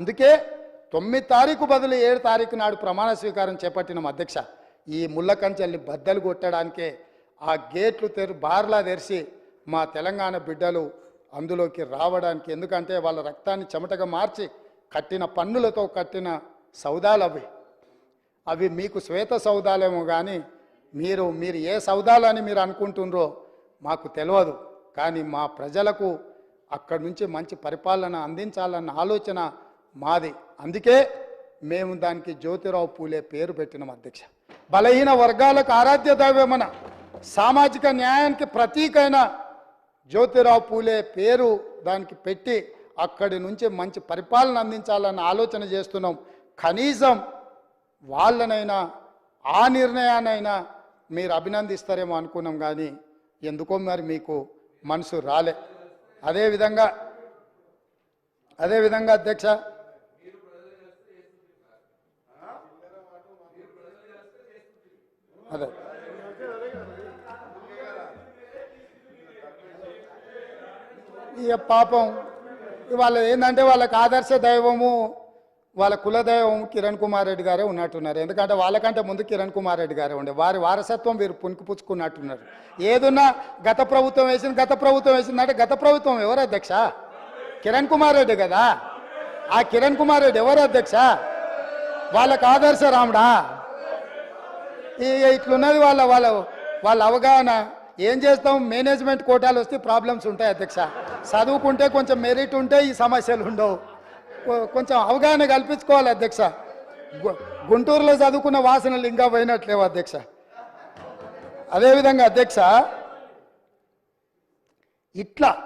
అందుకే తొమ్మిది తారీఖు బదులు ఏడు తారీఖు నాడు ప్రమాణ స్వీకారం చేపట్టిన అధ్యక్ష ఈ ముళ్ళకంచెల్ని బద్దలు కొట్టడానికే ఆ గేట్లు తెరు బార్లా తెరిచి మా తెలంగాణ బిడ్డలు అందులోకి రావడానికి. ఎందుకంటే వాళ్ళ రక్తాన్ని చెమటగా మార్చి కట్టిన పన్నులతో కట్టిన సౌదాలు అవి. అవి మీకు శ్వేత సౌదాలేమో కానీ మీరు మీరు ఏ సౌదాలని మీరు అనుకుంటుండ్రో మాకు తెలియదు కానీ మా ప్రజలకు అక్కడి నుంచి మంచి పరిపాలన అందించాలన్న ఆలోచన మాది. అందుకే మేము దానికి జ్యోతిరావు పూలే పేరు పెట్టినాం అధ్యక్ష. బలహీన వర్గాలకు ఆరాధ్య దైవమన సామాజిక న్యాయానికి ప్రతీకైన జ్యోతిరావు పూలే పేరు దానికి పెట్టి అక్కడి నుంచి మంచి పరిపాలన అందించాలన్న ఆలోచన చేస్తున్నాం. కనీసం వాళ్ళనైనా ఆ నిర్ణయానైనా మీరు అభినందిస్తారేమో అనుకున్నాం కానీ ఎందుకో మరి మీకు మనసు రాలే. అదేవిధంగా అదేవిధంగా అధ్యక్ష అదే. ఇక పాపం వాళ్ళ ఏంటంటే వాళ్ళకి ఆదర్శ దైవము వాళ్ళ కులదైవం కిరణ్ కుమార్ రెడ్డి గారే ఉన్నట్టున్నారు. ఎందుకంటే వాళ్ళకంటే ముందు కిరణ్ కుమార్ రెడ్డి గారే ఉండే. వారి వారసత్వం వీరు పుణికిపుచ్చుకున్నట్టున్నారు ఏదున్నా గత ప్రభుత్వం వేసింది గత ప్రభుత్వం వేసిందంటే గత ప్రభుత్వం ఎవరు అధ్యక్ష? కిరణ్ కుమార్ రెడ్డి కదా? ఆ కిరణ్ కుమార్ రెడ్డి ఎవరు అధ్యక్ష? వాళ్ళకు ఆదర్శ రాముడా? ఇట్లున్నది వాళ్ళ వాళ్ళ వాళ్ళ అవగాహన. ఏం చేస్తాం? మేనేజ్మెంట్ కోటాలు వస్తే ప్రాబ్లమ్స్ ఉంటాయి అధ్యక్ష. చదువుకుంటే కొంచెం మెరిట్ ఉంటే ఈ సమస్యలు ఉండవు. కొ- కొంచెం అవగాహన కల్పించుకోవాలి అధ్యక్ష. గుంటూరులో చదువుకున్న వాసనలు ఇంకా పోయినట్లేవు అధ్యక్ష. అదేవిధంగా అధ్యక్ష ఇట్లా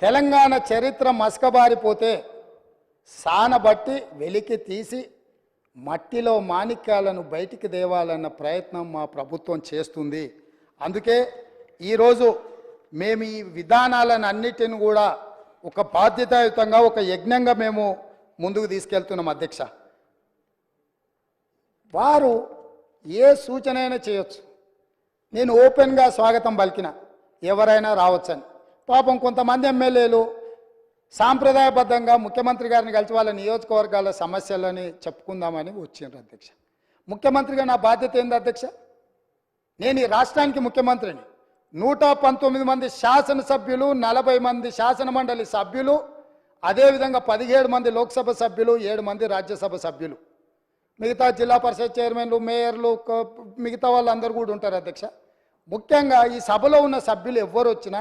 తెలంగాణ చరిత్ర మసకబారిపోతే సానబట్టి వెలికి తీసి మట్టిలో మాణిక్యాలను బయటికి దేవాలన్న ప్రయత్నం మా ప్రభుత్వం చేస్తుంది. అందుకే ఈరోజు మేము ఈ విధానాలను అన్నిటిని కూడా ఒక బాధ్యతాయుతంగా ఒక యజ్ఞంగా మేము ముందుకు తీసుకెళ్తున్నాం అధ్యక్ష. వారు ఏ సూచన అయినా చేయొచ్చు. నేను ఓపెన్గా స్వాగతం పలికిన ఎవరైనా రావచ్చని. పాపం కొంతమంది ఎమ్మెల్యేలు సాంప్రదాయబద్ధంగా ముఖ్యమంత్రి గారిని కలిసి వాళ్ళ నియోజకవర్గాల సమస్యలని చెప్పుకుందామని వచ్చిండ్రు అధ్యక్ష. ముఖ్యమంత్రిగా నా బాధ్యత ఏంది అధ్యక్ష? నేను ఈ రాష్ట్రానికి ముఖ్యమంత్రిని. నూట పంతొమ్మిది మంది శాసనసభ్యులు నలభై మంది శాసన మండలి సభ్యులు అదేవిధంగా పదిహేడు మంది లోక్సభ సభ్యులు ఏడు మంది రాజ్యసభ సభ్యులు. మిగతా జిల్లా పరిషత్ చైర్మన్లు మేయర్లు మిగతా వాళ్ళందరూ కూడా ఉంటారు అధ్యక్ష. ముఖ్యంగా ఈ సభలో ఉన్న సభ్యులు ఎవ్వరు వచ్చినా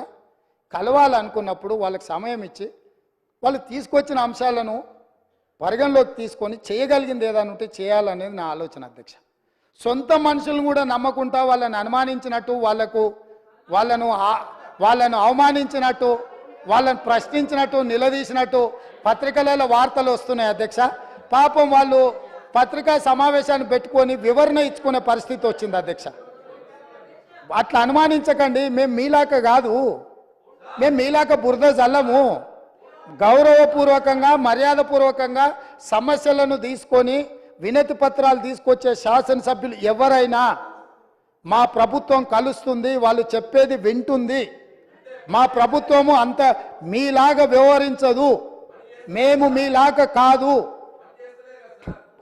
కలవాలనుకున్నప్పుడు వాళ్ళకి సమయం ఇచ్చి వాళ్ళు తీసుకొచ్చిన అంశాలను పరిగణలోకి తీసుకొని చేయగలిగింది ఏదైనా ఉంటే చేయాలనేది నా ఆలోచన అధ్యక్ష. సొంత మనుషులను కూడా నమ్మకుంటా వాళ్ళని అనుమానించినట్టు వాళ్ళకు వాళ్ళను వాళ్ళను అవమానించినట్టు వాళ్ళని ప్రశ్నించినట్టు నిలదీసినట్టు పత్రికలలో వార్తలు వస్తున్నాయి అధ్యక్ష. పాపం వాళ్ళు పత్రికా సమావేశాన్ని పెట్టుకొని వివరణ ఇచ్చుకునే పరిస్థితి వచ్చింది అధ్యక్ష. అట్లా అనుమానించకండి మేము మీలాక కాదు. మేము మీలాక బురద జల్లము. గౌరవపూర్వకంగా మర్యాదపూర్వకంగా సమస్యలను తీసుకొని వినతి పత్రాలు తీసుకొచ్చే శాసనసభ్యులు ఎవరైనా మా ప్రభుత్వం కలుస్తుంది వాళ్ళు చెప్పేది వింటుంది. మా ప్రభుత్వము అంత మీలాగా వ్యవహరించదు. మేము మీలాగా కాదు.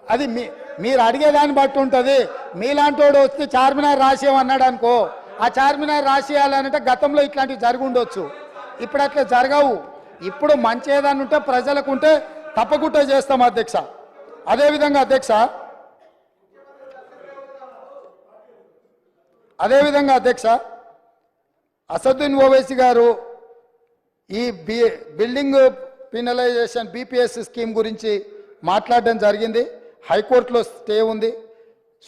అది మీ మీరు అడిగేదాన్ని బట్టి ఉంటుంది. మీలాంటోడు వస్తే చార్మినార్ రాసేయమన్నాడు అనుకో ఆ చార్మినార్ రాసేయాలంటే గతంలో ఇట్లాంటివి జరిగి ఉండొచ్చు. ఇప్పుడు అట్లా జరగవు. ఇప్పుడు మంచి ఏదైనా ఉంటే ప్రజలకు ఉంటే తప్పకుండా చేస్తాం అధ్యక్ష. అదేవిధంగా అధ్యక్ష అదేవిధంగా అధ్యక్ష అసదుద్దీన్ ఓవైసీ గారు ఈ B building penalization BPS scheme గురించి మాట్లాడడం జరిగింది. హైకోర్టులో స్టే ఉంది.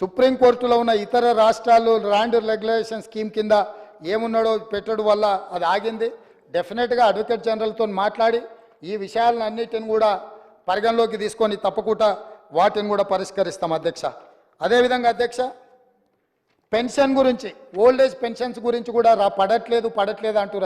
సుప్రీంకోర్టులో ఉన్న ఇతర రాష్ట్రాలు ల్యాండ్ రెగ్యులేషన్ స్కీమ్ కింద ఏమున్నాడో పెట్టడం వల్ల అది ఆగింది. డెఫినెట్గా అడ్వకేట్ జనరల్తో మాట్లాడి ఈ విషయాలన్నిటిని కూడా పరిగణలోకి తీసుకొని తప్పకుండా వాటిని కూడా పరిష్కరిస్తాం అధ్యక్ష. అదేవిధంగా అధ్యక్ష పెన్షన్ గురించి ఓల్డ్ ఏజ్ పెన్షన్స్ గురించి కూడా రా పడట్లేదు పడట్లేదు అంటున్నారు.